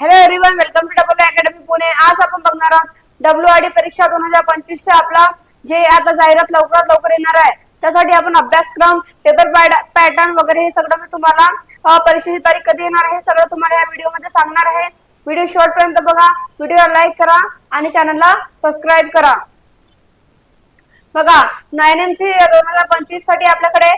Hello everyone welcome to W academy Pune आज आपण बघणार आहोत डब्ल्यू आय डी परीक्षा दोन हजार पंचवीस चा आपला जे आता जाहिरात लवकरात लवकर येणार आहे. त्यासाठी आपण अभ्यासक्रम पेपर पॅटर्न वगैरे हे सगळं मी तुम्हाला परीक्षेची तारीख कधी येणार आहे हे सगळं तुम्हाला या व्हिडिओमध्ये सांगणार आहे. व्हिडिओ शेवट पर्यंत बघा. व्हिडिओला लाईक करा आणि चॅनलला सबस्क्राईब करा. बघा नाईन एम सी दोन हजार पंचवीससाठी आपल्याकडे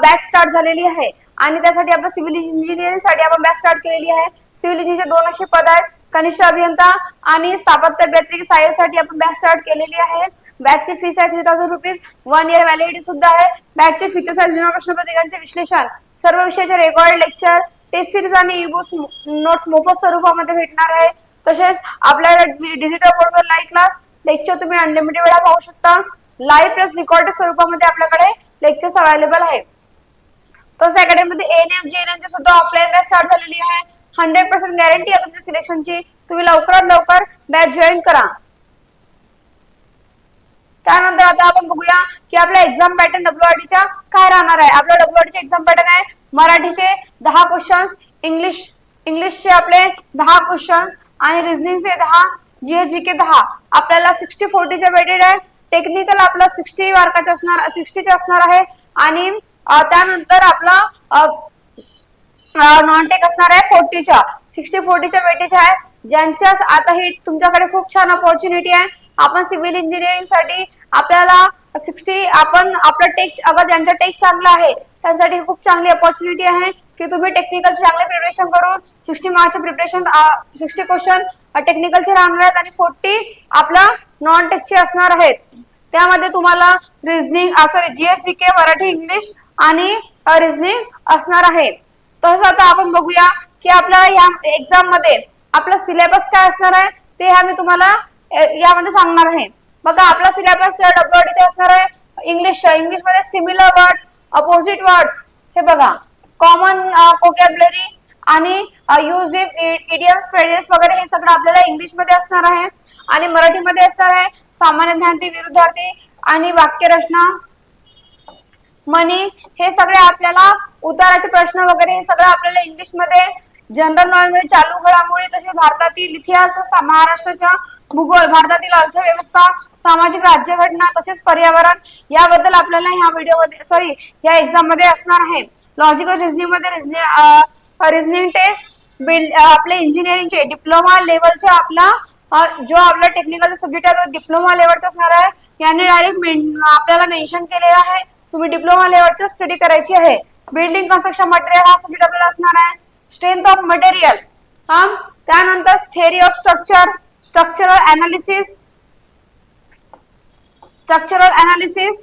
बॅच स्टार्ट झालेली आहे. आणि त्यासाठी आपण सिव्हिल इंजिनिअरिंगसाठी आपण बॅच स्टार्ट केलेली आहे. सिव्हिल इंजिनिअर दोन असे पद आहेत. कनिष्ठ अभियंता आणि स्थापत्य अभियांत्रिकी सहाय्यसाठी आपण बॅच स्टार्ट केलेली आहे. बॅचची फीस आहे three thousand rupees one year validity सुद्धा आहे. बॅचचे फीचर्स आहेत जुन्या प्रश्नपत्रिकांचे विश्लेषण. सर्व विषयाचे रेकॉर्ड लेक्चर टेस्ट सिरीज आणि ई बुक्स नोट्स मोफत स्वरूपामध्ये भेटणार आहे. तसेच आपल्याला डिजिटल बोर्डवर लाईव्ह क्लास लेक्चर तुम्ही अनलिमिटेड वेळा पाहू शकता. लाईव्ह प्लस रेकॉर्ड स्वरूपामध्ये आपल्याकडे लेक्चर्स अवेलेबल आहे तसं अकॅडमीमध्ये N M G N M ची सुद्धा ऑफलाईन बॅच स्टार्ट झालेली आहे. हंड्रेड पर्सेंट गॅरंटी आहे तुमच्या सिलेक्शनची तुम्ही लवकरात लवकर बॅच जॉईन करा. त्यानंतर आता आपण बघूया की आपला एक्झाम पॅटर्न डब्ल्यूआरडीच्या काय राहणार आहे. आपला डब्ल्यूआरडीचे एक्झाम पॅटर्न आहे मराठीचे दहा क्वेश्चन्स इंग्लिश इंग्लिशचे आपले दहा क्वेश्चन्स आणि रिझनिंगचे दहा जीएस जी के दहा. आपल्याला सिक्स्टी फोर्टीचे वेटेड आहे. टेक्निकल आपला सिक्स्टी मार्काचे असणार सिक्स्टीचे असणार आहे. आणि त्यानंतर आपला नॉन टेक असणार आहे फोर्टीच्या सिक्स्टी फोर्टीच्या वेटेज आहे. ज्यांच्या आता ही तुमच्याकडे खूप छान अपॉर्च्युनिटी आहे. आपण सिव्हिल इंजिनिअरिंगसाठी आपल्याला सिक्स्टी आपण आपला टेक अगर ज्यांचा टेक चांगला आहे त्यांसाठी खूप चांगली अपॉर्च्युनिटी आहे की तुम्ही टेक्निकलचे चांगले प्रिपरेशन करून सिक्स्टी मार्कचे प्रिपरेशन सिक्स्टी क्वेश्चन टेक्निकलचे राहणार आहेत. आणि फोर्टी आपला नॉन टेकचे असणार आहेत. त्यामध्ये तुम्हाला reasoning sorry GS G K Marathi English आणि रिझनिंग असणार आहे. तसंच आता आपण बघूया की आपल्या या एक्झाममध्ये आपला सिलेबस काय असणार आहे ते हा मी तुम्हाला यामध्ये सांगणार आहे. बघा आपला सिलेबस डब्ल्यूडीचा असणार आहे इंग्लिश इंग्लिशमध्ये सिमिलर वर्ड्स अपोजिट वर्ड्स हे बघा. कॉमन कोकॅबलरी आणि यूज इडियम्स फ्रेजेस वगैरे हे सगळं आपल्याला इंग्लिशमध्ये असणार आहे. आणि मराठीमध्ये असणार आहे. सामान्य ध्यानती विरुद्धार्थी आणि वाक्यरचना मनी हे सगळे आपल्याला उताराचे प्रश्न वगैरे हे सगळं आपल्याला इंग्लिशमध्ये जनरल नॉलेजमध्ये चालू घडामोडी तसेच भारतातील इतिहास व महाराष्ट्राच्या भूगोल भारतातील अर्थव्यवस्था सामाजिक राज्यघटना तसेच पर्यावरण याबद्दल आपल्याला ह्या व्हिडिओमध्ये सॉरी या एक्झाममध्ये असणार आहे. लॉजिकल रिझनिंगमध्ये रिझनिंग रिझनिंग टेस्ट बिल्ड आपले इंजिनिअरिंगचे डिप्लोमा लेवलचे आपला जो आपला टेक्निकल सब्जेक्ट आहे तो डिप्लोमा लेवलचा असणार आहे. याने डायरेक्ट आपल्याला मेन्शन केले आहे तुम्ही डिप्लोमा लेवलची स्टडी करायची आहे. बिल्डिंग कन्स्ट्रक्शन मटेरियल हा सब्जेक्ट आपल्याला असणार आहे. स्ट्रेंथ ऑफ मटेरियल हा त्यानंतर theory of structure structural analysis structural analysis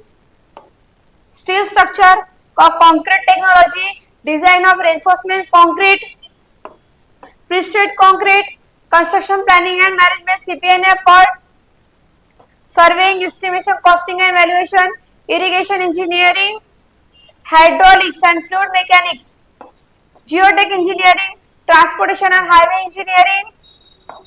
steel structure concrete technology design of reinforcement concrete prestressed concrete construction planning and management CPN port serving estimation costing and valuation irrigation engineering hydraulics and fluid mechanics geotech engineering transportation and highway engineering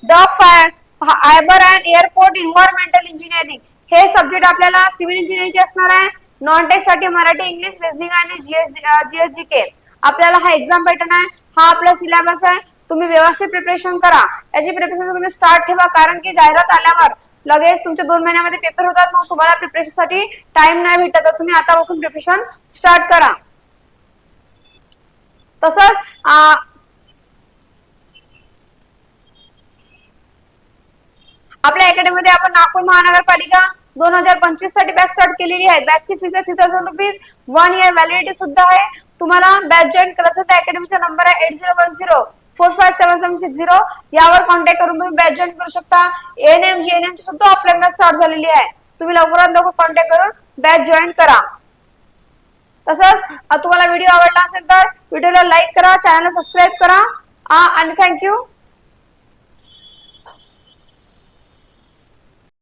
the fiber and airport environmental engineering हे subject आपल्याला civil इंजिनिअरिंगचे असणार आहे. Non टेकसाठी Marathi English reasoning आणि GS G K आपल्याला हा exam pattern आहे. हा आपला सिलेबस आहे. तुम्ही व्यवस्थित प्रिपरेशन करा. याची प्रिपरेशन तुम्ही स्टार्ट ठेवा. कारण की जाहिरात आल्यावर लगेच तुमच्या दोन महिन्यामध्ये पेपर होतात. मग तुम्हाला प्रिपरेशनसाठी टाइम नाही भेटत. तर तुम्ही आतापासून प्रिपरेशन स्टार्ट करा. तसंच आपल्या अकॅडमीमध्ये आपण नागपूर महानगरपालिका दोन हजार पंचवीससाठी बॅच स्टार्ट केलेली आहे. बॅचची फीस आहे three thousand rupees one year validity सुद्धा आहे. तुम्हाला बॅच जॉईन करायचं तर अकॅडमीचा नंबर आहे eight zero one zero four five seven seven six zero यावर कॉन्टॅक्ट करून तुम्ही बॅच जॉईन करू शकता. N M G N M ची सुद्धा ऑफलाईन बॅच स्टार्ट झालेली आहे. तुम्ही लवकरात लवकर कॉन्टॅक्ट करून बॅच जॉईन करा. तसंच तुम्हाला व्हिडिओ आवडला असेल तर व्हिडिओला लाईक करा चॅनलला सबस्क्राईब करा. आणि थँक्यू